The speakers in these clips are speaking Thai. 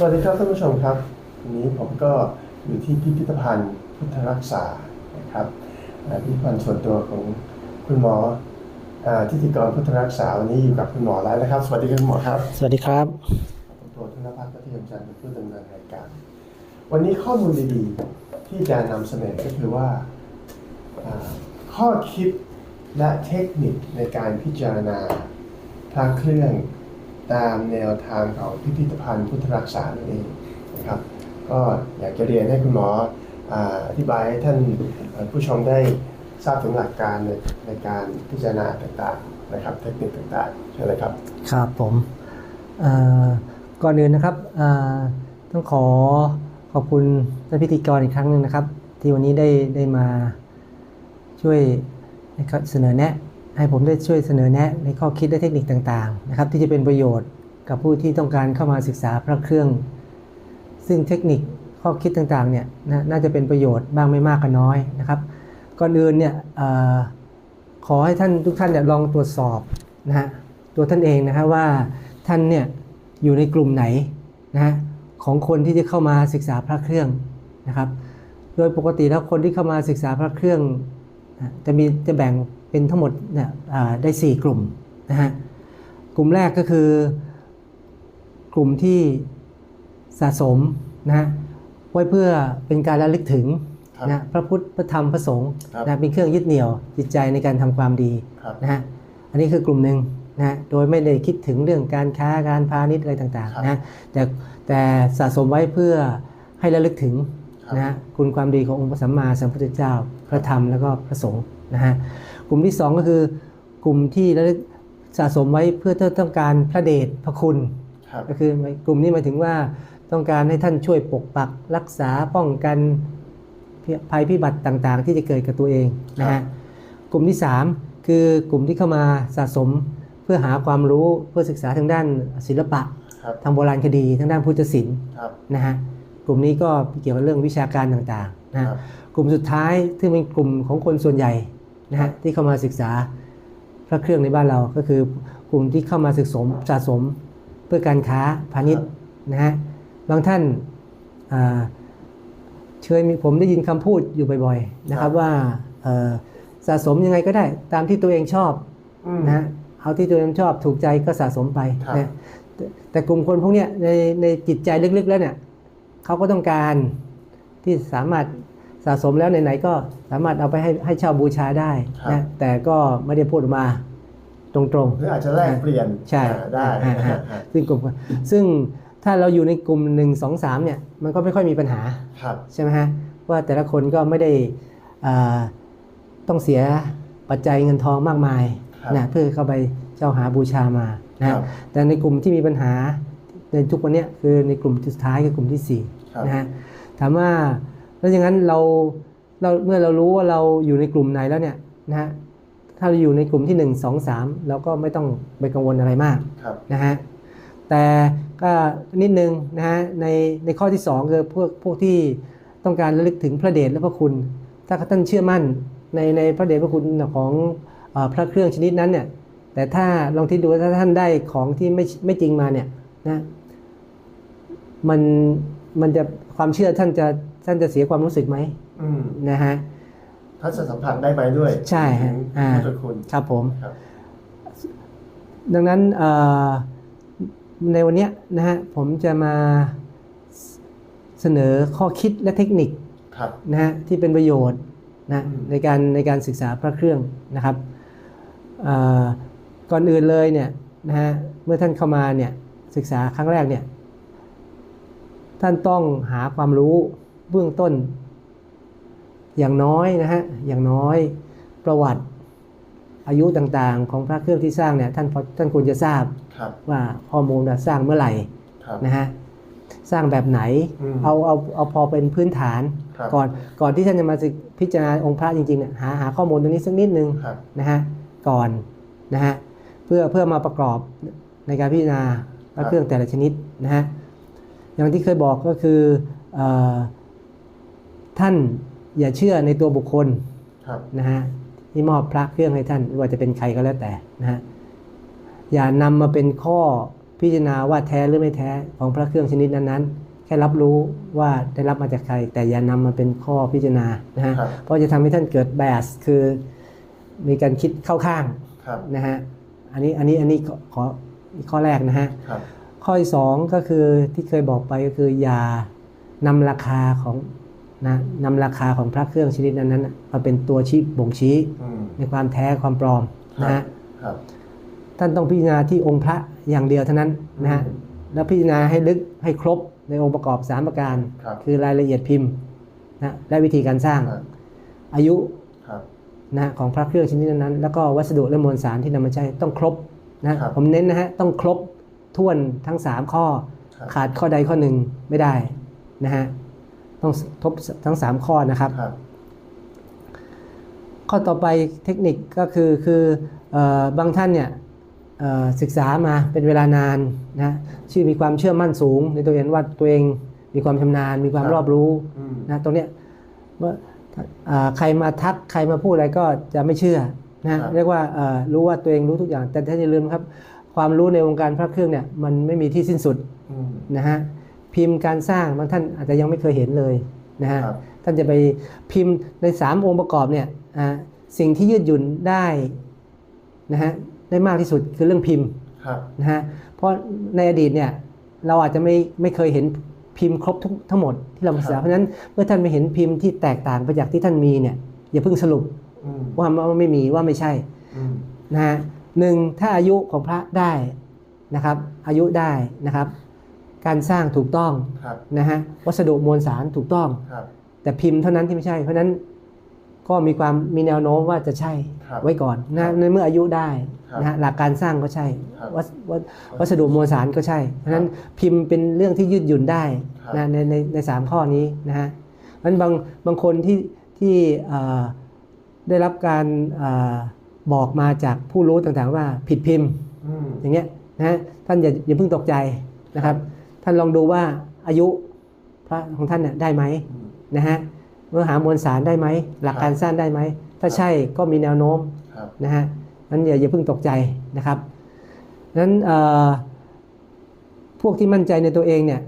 สวัสดีครับท่านผู้ชมครับวันนี้ผมก็อยู่ที่พิพิธภัณฑ์พุทธรักษานะครับอ่าพิพิธภัณฑ์ส่วนตัวของคุณหมออ่าทิติกรพุทธรักษาวันนี้อยู่กับคุณหมอแล้วนะครับ สวัสดีครับคุณหมอครับ สวัสดีครับผมตัวธนพัฒน์พัทยมจันทร์เป็นผู้ดำเนินรายการ วันนี้ข้อมูลดีๆที่จะนำเสนอก็คือว่าอ่าข้อคิดและเทคนิคในการพิจารณาพระเครื่อง ตามแนวทางของพิพิธภัณฑ์พุทธรักษานั่นเองนะครับก็อยากจะเรียนให้คุณหมออธิบายให้ท่านผู้ชมได้ทราบถึงหลักการในในการพิจารณาต่างๆนะครับเทคนิคต่างๆใช่ไหมครับครับผมก่อนอื่นนะครับต้องขอขอบคุณท่านพิธีกรอีกครั้งหนึ่งนะครับ ที่วันนี้ได้ได้มาช่วยเสนอแนะ ให้ผมได้ช่วยเสนอแนะในข้อคิดและเทคนิคต่างๆนะครับที่จะเป็นประโยชน์กับผู้ที่ต้องการเข้ามาศึกษาพระเครื่อง ซึ่งเทคนิคข้อคิดต่างๆเนี่ยนะน่าจะเป็นประโยชน์บ้างไม่มากก็น้อยนะครับก่อนอื่นเนี่ยอขอให้ท่านทุกท่านเนี่ยลองตรวจสอบนะฮะตัวท่านเองนะครับว่าท่านเนี่ยอยู่ในกลุ่มไหนนะฮะของคนที่จะเข้ามาศึกษาพระเครื่องนะครับ โดยปกติแล้วคนที่เข้ามาศึกษาพระเครื่องจะมีจะแบ่ง เป็นทั้งหมดเนี่ยอ่าได้ 4 กลุ่มนะฮะกลุ่มแรกก็คือกลุ่มที่สะสมนะฮะไว้เพื่อเป็นการระลึกถึงครับนะพระพุทธพระธรรมพระสงฆ์ครับนะเป็นเครื่องยึดเหนี่ยวจิตใจในการทำความดีครับนะฮะอันนี้คือกลุ่มหนึ่งนะฮะโดยไม่ได้คิดถึงเรื่องการค้าการพาณิชย์อะไรต่างครับๆนะฮะแต่แต่สะสมไว้เพื่อให้ระลึกถึงครับนะฮะคุณความดีขององค์พระสัมมาสัมพุทธเจ้า พระธรรมแล้วก็พระสงฆ์นะฮะกลุ่มที่สองก็คือกลุ่มที่ระลึกสะสมไว้เพื่อต้องการพระเดชพระคุณครับก็คือกลุ่มนี้หมายถึงว่าต้องการให้ท่านช่วยปกปักรักษาป้องกันภัยพิบัติต่างๆ ที่จะเกิดกับตัวเองนะครัฮะบกลุ่มที่ 3 คือกลุ่มที่เข้ามาสะสมเพื่อหาความรู้เพื่อศึกษาทางด้านศิลปะครับทางโบราณคดีทางด้านพุทธศิลป์ครับนะฮะกลุ่มนี้ก็เกี่ยวกับเรื่องวิชาการต่างๆ นะคฮะรับกลุ่มสุดท้ายซึ่งเป็นกลุ่มของคนส่วนใหญ่นะฮะที่เข้ามาศึกษาพระเครื่องในบ้านเราก็คือกลุ่มที่เข้ามาศึกษมสะสมเพื่อการค้าพาณิชย์นะฮะบางท่านอ่าเคยมีผมได้ยินคำพูดอยู่บ่อยๆนะครับว่าเอ่อสะสมยังไงก็ได้ ตามที่ตัวเองชอบอืมนะฮะเอาที่ตัวเองชอบถูกใจก็สะสมไปครับนะแต่แต่กลุ่มคนพวกเนี้ยในในจิตใจลึกๆแล้วเนี่ยเขาก็ต้องการ ที่สามารถสะสมแล้วไหนๆก็สามารถเอาไปให้ให้เช่าบูชาได้นะแต่ก็ไม่ได้พูดออกมาตรงหรืออาจจะแลกเปลี่ยนใช่อ่าได้อ่านะฮะฮะๆซึ่งกลุ่มซึ่งถ้าเราอยู่ในกลุ่มหนึ่งสองสามเนี่ยมันก็ไม่ค่อยมีปัญหาครับใช่ไหมฮะว่าแต่ละคนก็ไม่ได้อ่าต้องเสียปัจจัยเงินทองมากมายครับนะเพื่อเข้าไปเจ้าหาบูชามาครันะบแต่ในกลุ่มที่มีปัญหาในทุกวันเนี้ยคือในกลุ่มสุดท้ายคือกลุ่มที่สี่ครับนะฮะ ถามว่าแล้วอย่างนั้นเราเราเมื่อเรารู้ว่าเราอยู่ในกลุ่มไหนแล้วเนี่ยนะฮะถ้าเราอยู่ในกลุ่มที่หนึ่งสองสามเราก็ไม่ต้องไปกังวลอะไรมากครับนะฮะแต่ก็นิดนึงนะฮะในในข้อที่สองคือพวกพวกที่ต้องการระลึกถึงพระเดชและพระคุณ ถ้าท่านเชื่อมั่นในในพระเดชพระคุณของเออพระเครื่องชนิดนั้นเนี่ยแต่ถ้าลองที่ดูถ้าท่านได้ของที่ไม่ไม่จริงมาเนี่ยนะมัน มันจะความเชื่อท่านจะท่านจะเสียความรู้สึกไหมอืมนะฮะถ้าจะสัมผัสได้ไหมด้วย ใช่ฮะถึงอ่าพุทธคุณครับผมครับดังนั้นเอ่อในวันเนี้ยนะฮะผมจะมาเสนอข้อคิดและเทคนิคครับนะฮะที่เป็นประโยชน์นะอืมในการในการศึกษาพระเครื่องนะครับเอ่อก่อนอื่นเลยเนี่ยนะฮะเมื่อท่านเข้ามาเนี่ยศึกษาครั้งแรกเนี่ย ท่านต้องหาความรู้เบื้องต้น อย่างน้อยนะฮะอย่างน้อยประวัติอายุต่างๆ ของพระเครื่องที่สร้างเนี่ยท่านพอท่านควรจะทราบครับว่าข้อมูลน่ะสร้างเมื่อไหร่ครับนะฮะสร้างแบบไหนอืมเอาเอาเอาพอเป็นพื้นฐานครับก่อนก่อนที่ท่านจะมาศึกพิจารณาองค์พระจริงๆเนี่ยหาหาข้อมูลตรงนี้สักนิดนึงครับนะฮะก่อนนะฮะเพื่อเพื่อมาประกอบในการพิจารณาพระเครื่องแต่ละชนิดนะฮะ อย่างที่เคยบอกก็คือเออท่านอย่าเชื่อในตัวบุคคลครับนะฮะที่มอบพระเครื่องให้ท่านไม่ว่าจะเป็นใครก็แล้วแต่นะฮะอย่านำมาเป็นข้อพิจารณาว่าแท้หรือไม่แท้ของพระเครื่องชนิดนั้นๆ แค่รับรู้ว่าได้รับมาจากใคร แต่อย่านำมาเป็นข้อพิจารณานะฮะครับเพราะจะทำให้ท่านเกิดแบสคือมีการคิดเข้าข้างครับนะฮะอันนี้อันนี้อันนี้ขอขอข้อแรกนะฮะครับ ข้อที่สองก็คือที่เคยบอกไปก็คืออย่านำราคาของนะนำราคาของพระเครื่องชนิดนั้นๆน่ะมาเป็นตัวชี้บ่งชี้อืมในความแท้ความปลอมนะฮะครับท่านต้องพิจารณาที่องค์พระอย่างเดียวเท่านั้นนะฮะอืมแล้วพิจารณาให้ลึกให้ครบในองค์ประกอบ 3 ประการครับคือรายละเอียดพิมพ์นะและวิธีการสร้างครับอายุครับนะของพระเครื่องชนิดนั้นๆแล้วก็วัสดุและมวลสารที่นำมาใช้ต้องครบนะครับผมเน้นนะฮะต้องครบ ท้วนทั้ง 3 ข้อครับขาดข้อใดข้อหนึ่งไม่ได้นะฮะต้องทบทั้ง 3 ข้อนะครับครับข้อต่อไปเทคนิคก็คือคือเออบางท่านเนี่ยเอ่อศึกษามาเป็นเวลานานนะชื่อมีความเชื่อมั่นสูง ในตัวเองว่าตัวเองมีความชำนาญ มีความครับรอบรู้อืมนะตรงเนี้ยว่าอ่าใครมาทักใครมาพูดอะไรก็จะไม่เชื่อนะเรียกว่าเอ่อรู้ว่าตัวเองรู้ทุกอย่างแต่ท่านอย่าลืมครับ ความรู้ในวงการพระเครื่องเนี่ยมันไม่มีที่สิ้นสุดอืมนะฮะพิมพ์การสร้างบางท่านอาจจะยังไม่เคยเห็นเลยนะฮะครับท่านจะไปพิมพ์ใน 3 องค์ประกอบเนี่ยอ่าสิ่งที่ยืดหยุ่นได้นะฮะได้มากที่สุดคือเรื่องพิมพ์ครับนะฮะเพราะในอดีตเนี่ยเราอาจจะไม่ไม่เคยเห็นพิมพ์ครบทุกทั้งหมดที่เราศึกษาเพราะฉะนั้นเมื่อท่านไปเห็นพิมพ์ที่แตกต่างไปจากที่ท่านมีเนี่ยอย่าเพิ่งสรุปอืมว่าว่าไม่มีว่าไม่ใช่อืมนะฮะ หนึ่งถ้าอายุของพระได้นะครับ อายุได้นะครับ การสร้างถูกต้องครับนะฮะวัสดุมวลสารถูกต้องครับแต่พิมพ์เท่านั้นที่ไม่ใช่ เพราะฉะนั้นก็มีความมีแนวโน้มว่าจะใช่ครับไว้ก่อนครันะบในเมื่ออายุได้ครับนะฮะหลักการสร้างก็ใช่ครับวัสวัสวัสดุมวลสารก็ใช่ เพราะฉะนั้นพิมพ์เป็นเรื่องที่ยืดหยุ่นได้ครับนะในในในสามข้อนี้นะฮะเพราะฉะนั้นบางบางคนที่ที่เอ่อได้รับการเอ่อ บอกมาจากผู้รู้ต่างๆว่าผิดพิมพ์อืมอย่างเงี้ยนะฮะท่านอย่าอย่าเพิ่งตกใจนะครับ ท่านลองดูว่าอายุพระของท่านเนี่ยได้ไหมอืมนะฮะเมื่อหามวลสารได้ไหมหลักการสร้างได้ไหมถ้าใช่ก็มีแนวโน้มครับนะฮะนั้นอย่าอย่าเพิ่งตกใจนะครับนั้นเอ่อพวกที่มั่นใจในตัวเองเนี่ย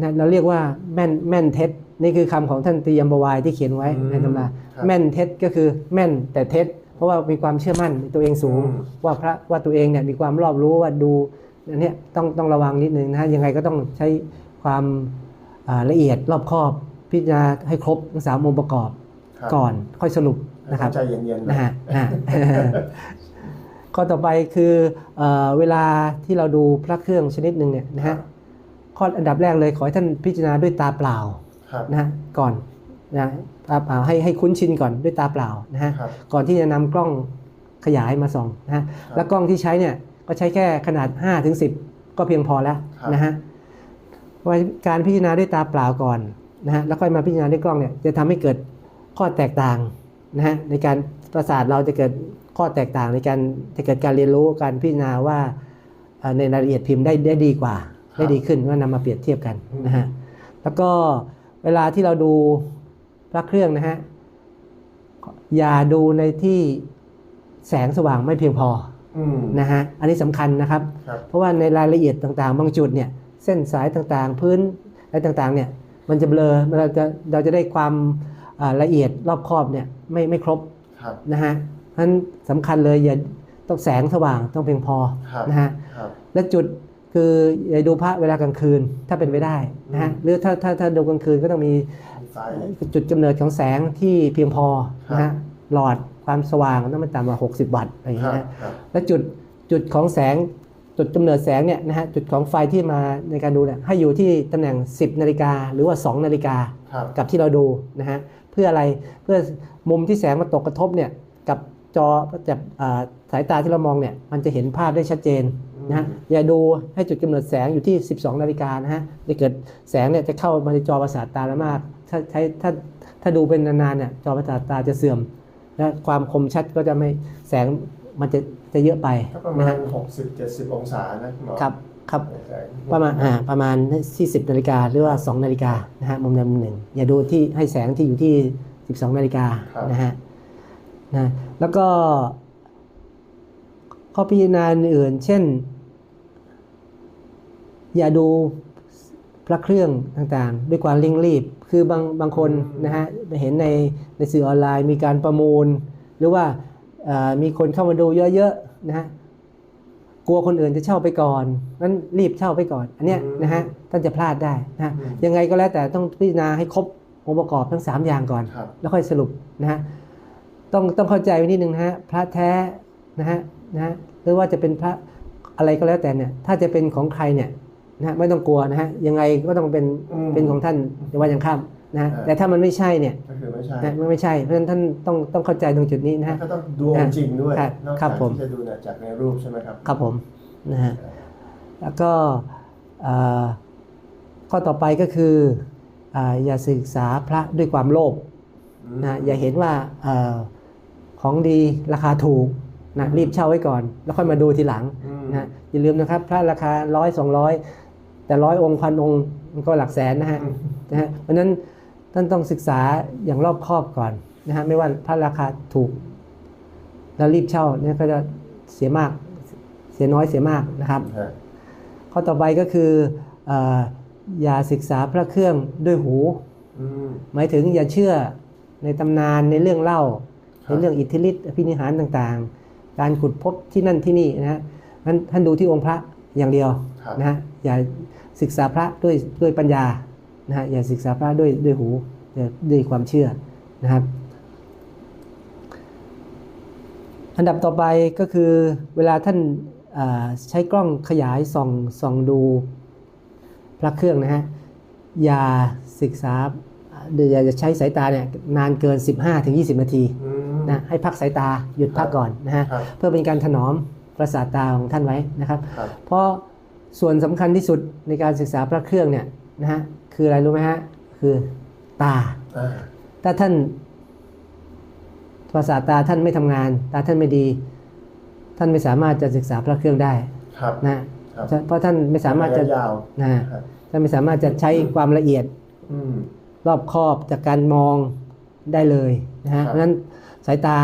นะเราเรียกว่าแม่นแม่นเท็จนี่คือคำของท่านตียมบวายที่เขียนไว้อืมในตำราครับแม่นเท็จก็คือแม่นแต่เท็จ เพราะว่ามีความเชื่อมั่นในตัวเองสูงอืมว่าพระว่าตัวเองเนี่ยมีความรอบรู้ว่าดูอันเนี้ยต้องต้องระวังนิดนึงนะฮะยังไงก็ต้องใช้ความอ่าละเอียดรอบคอบ พิจารณาให้ครบทั้งสามองค์ประกอบครับก่อนค่อยสรุปนะครับใจเย็นๆนะฮะนะฮะข้อต่อไปคือเออเวลาที่เราดูพระเครื่องชนิดหนึ่งเนี่ยนะฮะข้ออันดับแรกเลยขอให้ท่านพิจารณาด้วยตาเปล่าครับนะฮะก่อน นะตาเปล่าให้ให้คุ้นชินก่อนด้วยตาเปล่านะฮะครับก่อนที่จะนำกล้องขยายมาส่องนะฮะครับแล้วกล้องที่ใช้เนี่ยก็ใช้แค่ขนาด5ถึง10 ก็เพียงพอแล้วครับนะฮะว่าการพิจารณาด้วยตาเปล่าก่อนนะฮะแล้วค่อยมาพิจารณาด้วยกล้องเนี่ยจะทำให้เกิดข้อแตกต่างนะฮะในการประสาทเราจะเกิดข้อแตกต่างในการจะเกิดการเรียนรู้การพิจารณาว่าเอ่อในรายละเอียดพิมพ์ได้ได้ดีกว่า ได้ดีขึ้นว่านำมาเปรียบเทียบกันนะฮะแล้วก็เวลาที่เราดู พระเครื่องนะฮะ อย่าดูในที่แสงสว่างไม่เพียงพออืมนะฮะ อันนี้สำคัญนะครับครับเพราะว่าในรายละเอียดต่างๆ บางจุดเนี่ย เส้นสายต่างๆ พื้นอะไรต่างๆ เนี่ย มันจะเบลอเราจะเราจะได้ความอ่าละเอียดรอบคอบเนี่ยไม่ไม่ครบครับนะฮะเพราะฉะนั้นสำคัญเลยอย่าต้องแสงสว่างต้องเพียงพอครับนะฮะครับและจุดคืออย่าดูพระเวลากลางคืนถ้าเป็นไปได้นะฮะอืมหรือถ้าถ้าถ้าดูกลางคืนก็ต้องมีมีไฟ จุดกำเนิดของแสงที่เพียงพอครับนะฮะหลอดความสว่างต้องไม่ต่ำกว่า 60 วัตต์อะไรอย่างครัเงี้บยนะครับและจุดจุดของแสงจุดกำเนิดแสงเนี่ยนะฮะจุดของไฟที่มาในการดูเนี่ยให้อยู่ที่ตำแหน่ง 10 นาฬิกาหรือว่า 2 นาฬิกาครับกับที่เราดูนะฮะเพื่ออะไรเพื่อมุมที่แสงมาตกกระทบเนี่ยกับจอจากอ่าสายตาที่เรามองเนี่ยมันจะเห็นภาพได้ชัดเจนนะฮะอย่าดูให้จุดกำเนิดแสงอยู่ที่ 12 นาฬิกานะฮะจะเกิดแสงเนี่ยจะเข้ามาในจอประสาทตาแล้วมาก ถ้าใช้ถ้าถ้าดูเป็นนานๆเนี่ยจอประสาทตาจะเสื่อม และความคมชัดก็จะไม่แสงมันจะจะเยอะไปก็ประนะมาณฮะหกสิบเจ็ดสิบองศานะณหมอครับครับแสงประมาณอ่าประมาณที่10นาฬิกาหรือว่า2นาฬิกานะฮะมุมใดมุมหนึ่ง อย่าดูที่ให้แสงที่อยู่ที่12นาฬิกานะฮะนะแล้วก็ข้อพิจารณาอื่นๆเช่น อย่าดูพระเครื่องต่างๆ ด้วยความเร่งรีบ คือบางบางคนนะฮะเห็นในในสื่อออนไลน์มีการประมูล หรือว่าเอ่อมีคนเข้ามาดูเยอะๆนะฮะกลัวคนอื่นจะเช่าไปก่อนนั้นรีบเช่าไปก่อน อันเนี้ยนะฮะท่านจะพลาดได้นะฮะอืมยังไงก็แล้วแต่ต้องพิจารณาให้ครบองค์ประกอบทั้ง 3 อย่างก่อนครับแล้วค่อยสรุปนะฮะต้องต้องเข้าใจไว้นิดนึงนะฮะพระแท้นะฮะนะฮะหรือว่าจะเป็นพระอะไรก็แล้วแต่เนี่ยถ้าจะเป็นของใครเนี่ย นะฮะไม่ต้องกลัวนะฮะยังไงก็ต้องเป็นอืมเป็นของท่านในวันยังค่ำนะฮะอ่าแต่ถ้ามันไม่ใช่เนี่ยก็คือไม่ใช่นะมันไม่ใช่เพราะฉะนั้นท่านต้องต้องเข้าใจตรงจุดนี้นะฮะก็ต้องดูองค์จริงด้วยครับนอกครัจากบผมที่จะดูจากในรูปใช่ไหมครับครับผมนะฮะแล้วก็เอ่อข้อต่อไปก็คืออ่าอย่าศึกษาพระด้วยความโลภนะอย่าเห็นว่าเออของดีราคาถูกนะรีบเช่าไว้ก่อน แล้วค่อยมาดูทีหลังอืมนะอย่าลืมนะครับพระราคาร้อยสองร้อย แต่ร้อยองค์พันองค์มันก็หลักแสนนะฮะนะฮะเพราะฉะนั้นท่านต้องศึกษาอย่างรอบคอบก่อนนะฮะไม่ว่าพระราคาถูก แล้วรีบเช่าเนี่ยก็จะเสียมากเสียน้อยเสียมากนะครับฮะข้อต่อไปก็คือเอ่ออย่าศึกษาพระเครื่องด้วยหูอืมหมายถึงอย่าเชื่อในตำนานในเรื่องเล่าครับในเรื่องอิทธิฤทธิ์อภินิหารต่างๆ การขุดพบที่นั่นที่นี่นะฮะนั้นท่านดูที่องค์พระอย่างเดียวครับนะฮะอย่า ศึกษาพระด้วยด้วยปัญญานะฮะอย่าศึกษาพระด้วยด้วยหูอย่าด้วยความเชื่อนะครับ อันดับต่อไปก็คือเวลาท่านอ่าใช้กล้องขยายส่องส่องดูพระเครื่องนะฮะอย่าศึกษาหรืออย่าใช้สายตาเนี่ยนานเกิน 15-20 นาทีอืมนะให้พักสายตาหยุดพักก่อนนะฮะครับเพื่อเป็นการถนอมประสาทตาของท่านไว้นะครับครับเพราะ ส่วนสำคัญที่สุดในการศึกษาพระเครื่องเนี่ยนะฮะคืออะไรรู้ไหมฮะคือตาอ่าถ้าท่านประสาทตาท่านไม่ทำงาน ตาท่านไม่ดี ท่านไม่สามารถจะศึกษาพระเครื่องได้ครับนะครับเพราะท่านไม่สามารถจะระยะยาวนะครับท่านไม่สามารถจะใช้ความละเอียดอืมรอบคอบจากการมองได้เลยนะฮะครับเพราะฉะนั้นสายตา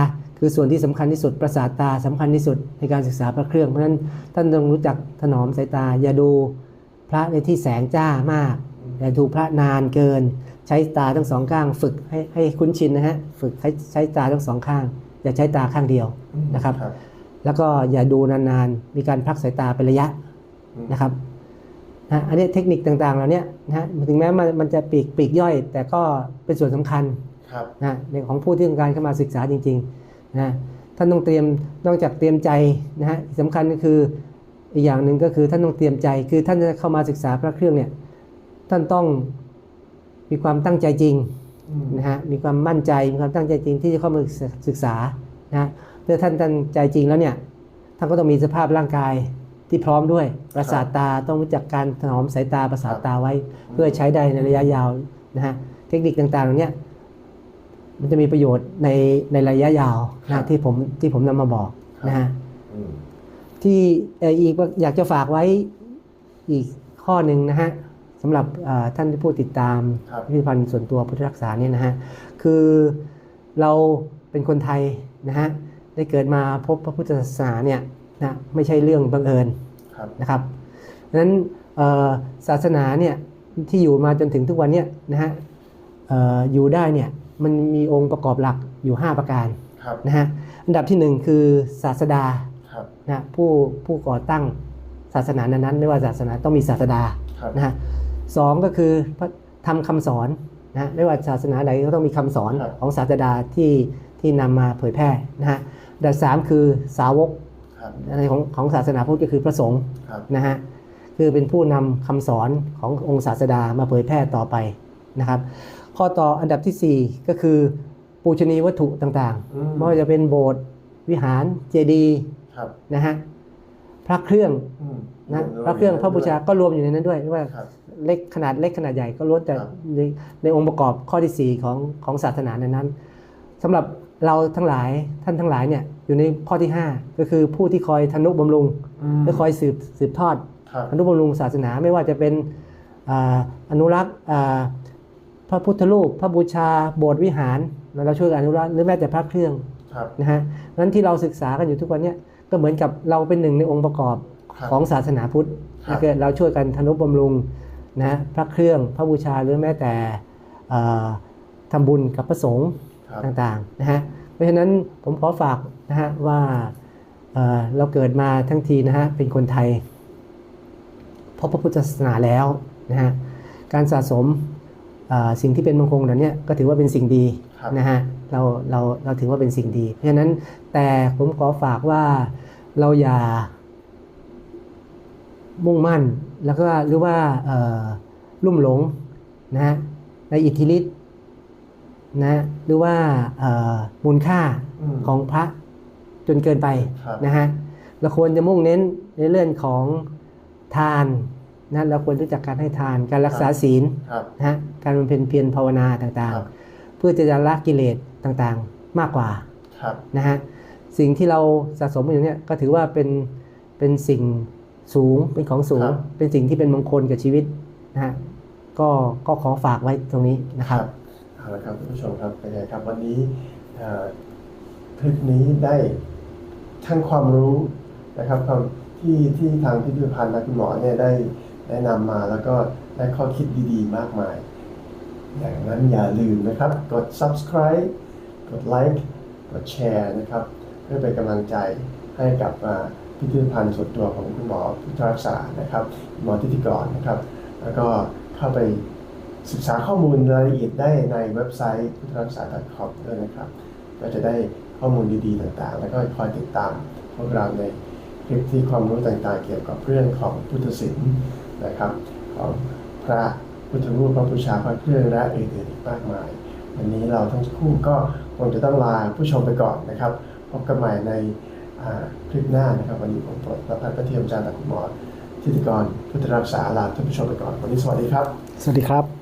คือส่วนที่สำคัญที่สุดประสาทตาสำคัญที่สุดในการศึกษาพระเครื่อง เพราะฉะนั้นท่านต้องรู้จักถนอมสายตา อย่าดูพระในที่แสงจ้ามาก อย่าดูพระนานเกิน ใช้ตาทั้งสองข้าง ฝึกให้ให้คุ้นชินนะฮะฝึกให้ใช้ตาทั้งสองข้าง อย่าใช้ตาข้างเดียวอืมนะครับ แล้วก็อย่าดูนานๆ มีการพักสายตาเป็นระยะอืมนะครับนะอันนี้เทคนิคต่างๆเหล่านี้นะฮะถึงแม้มันมันจะปลีกปลีกย่อย แต่ก็เป็นส่วนสำคัญครับนะในของผู้ที่ต้องการเข้ามาศึกษาจริง ๆ นะท่านต้องเตรียมนอกจากเตรียมใจนะฮะสำคัญก็คืออีกอย่างหนึ่งก็คือท่านต้องเตรียมใจ คือท่านจะเข้ามาศึกษาพระเครื่องเนี่ยท่านต้องมีความตั้งใจจริงนะฮะมีความมั่นใจมีความตั้งใจจริงที่จะเข้ามาศึกษานะฮะเมื่อท่านตั้งใจจริงแล้วเนี่ยท่านก็ต้องมีสภาพร่างกายที่พร้อมด้วยประสาทตาต้องรู้จักการถนอมสายตาประสาทตาไว้ เพื่อใช้ได้ในระยะยาวนะฮะเทคนิคต่างๆเนี้ย มันจะมีประโยชน์ในในระยะยาวครันะบที่ผมที่ผมนำมาบอกครับนะฮะอืมที่เอ่ออีกอยากจะฝากไว้อีกข้อหนึ่งนะฮะสำหรับเอ่อท่านที่ผู้ติดตามครับพิพิธภัณฑ์ส่วนตัวพุทธรักษาเนี่ยนะฮะคือเราเป็นคนไทยนะฮะได้เกิดมาพบพระพุทธศาสนาเนี่ยนะไม่ใช่เรื่องบังเอิญครับนะครับดังนั้นเอ่อศาสนาเนี่ยที่อยู่มาจนถึงทุกวันเนี่ยนะฮะเอ่ออยู่ได้เนี่ย มันมีองค์ประกอบหลักอยู่ 5 ประการครับนะฮะอันดับที่ 1 คือศาสดาครับนะผู้ผู้ก่อตั้งศาสนานั้นๆไม่ว่าศาสนาต้องมีศาสดาครับนะฮะสองก็คือพระธรรมคำสอนนะฮะไม่ว่าศาสนาใดก็ต้องมีคำสอนครับของศาสดาที่ที่นำมาเผยแพร่นะฮะอันดับสามคือสาวกครับในของของศาสนาพุทธก็คือพระสงฆ์ครับนะฮะคือเป็นผู้นำคำสอนขององค์ศาสดามาเผยแพร่ต่อไปนะครับ ข้อต่ออันดับทีสี่ 4 ก็คือปูชนียวัตถุต่างอืๆไม่ว่าจะเป็นโบสถ์วิหารเจดีย์ครับนะฮะพระเครื่องอืมนะพระเครื่องพระบูชาก็รวมอยู่ในนั้นด้วยไม่ว่า ครับ เล็กขนาดเล็กขนาดใหญ่ก็ล้วนแต่ครับ ในในองค์ประกอบข้อที่ 4 ของของศาสนาในนั้นสำหรับเราทั้งหลายท่านทั้งหลายเนี่ยอยู่ในข้อที่ 5 ก็คือผู้ที่คอยทนุบำรุงมและคอยสืบสืบทอดครับอนุบำรุงศาสนาไม่ว่าจะเป็นอ่าอนุรักษ์อ่า พระพุทธรูป พระบูชา โบสถ์วิหาร เราช่วยกันอนุรักษ์หรือแม้แต่พระเครื่องครับนะฮะงั้นที่เราศึกษากันอยู่ทุกวันเนี้ก็เหมือนกับเราเป็นหนึ่งในองค์ประกอบครับของศาสนาพุทธครับถ้าเกิดเราช่วยกันทนุบำรุงนะพระเครื่องพระบูชาหรือแม้แต่เอ่อทำบุญกับพระสงฆ์ครับต่างๆนะฮะเพราะฉะนั้นผมขอฝากนะฮะว่าเอ่อเราเกิดมาทั้งทีนะฮะเป็นคนไทยเพราะพระพุทธศาสนาแล้วนะฮะการสะสมเอ่อ สิ่งที่เป็นมงคลเหล่านี้ก็ถือว่าเป็นสิ่งดีครับนะฮะเราเราเราถือว่าเป็นสิ่งดี เพราะฉะนั้นแต่ผมขอฝากว่าเราอย่ามุ่งมั่นแล้วก็หรือว่าเอ่อลุ่มหลงนะฮะในอิทธิฤทธิ์นะหรือว่าเอ่อมูลค่าอืมของพระจนเกินไปครับนะฮะเราควรจะมุ่งเน้นในเรื่องของทาน นะเราควรรู้จักการให้ทานการรักษาศีลครับนะฮะการบำเพ็ญเพียรภาวนาต่างครับๆเพื่อจะละกิเลสต่างๆมากกว่าครับนะฮะสิ่งที่เราสะสมอยู่เนี่ยก็ถือว่าเป็นเป็นสิ่งสูงเป็นของสูง เป็นสิ่งที่เป็นมงคลกับชีวิตนะฮะก็ก็ขอฝากไว้ตรงนี้นะครับเอาละครับท่านผู้ชมครับเป็นไงครับวันนี้เอ่อคลิปนี้ได้ทั้งความรู้นะครับความที่ที่ทางพิพิธภัณฑ์และคุณหมอเนี่ยได้ แนะนำมาแล้วก็ได้ข้อคิดดีๆ มากมาย อย่างนั้นอย่าลืมนะครับ กด subscribe กดไลค์กดแชร์นะครับ เพื่อเป็นกำลังใจให้กับพิพิธภัณฑ์ส่วนตัวของคุณหมอพุทธรักษานะครับหมอทิติกรนะครับ แล้วก็เข้าไปศึกษาข้อมูลรายละเอียดได้ในเว็บไซต์พุทธรักษา .com ด้วยนะครับ ก็จะได้ข้อมูลดีๆต่างๆ แล้วก็คอยติดตามพวกเราในคลิปที่ความรู้ต่างๆ เกี่ยวกับเรื่องของพุทธศิลป์ นะครับ ของพระพุทธรูปพระบูชาพระเครื่องและอื่นๆอีกมากมาย วันนี้เราทั้งคู่ก็คงจะต้องลาผู้ชมไปก่อนนะครับ พบกันใหม่ในคลิปหน้านะครับ วันนี้ผมปลดประพัฒน์ประเทียมจารย์จากคุณหมอทิติกรพุทธรักษาลาท่านผู้ชมไปก่อนวันนี้สวัสดีครับ สวัสดีครับ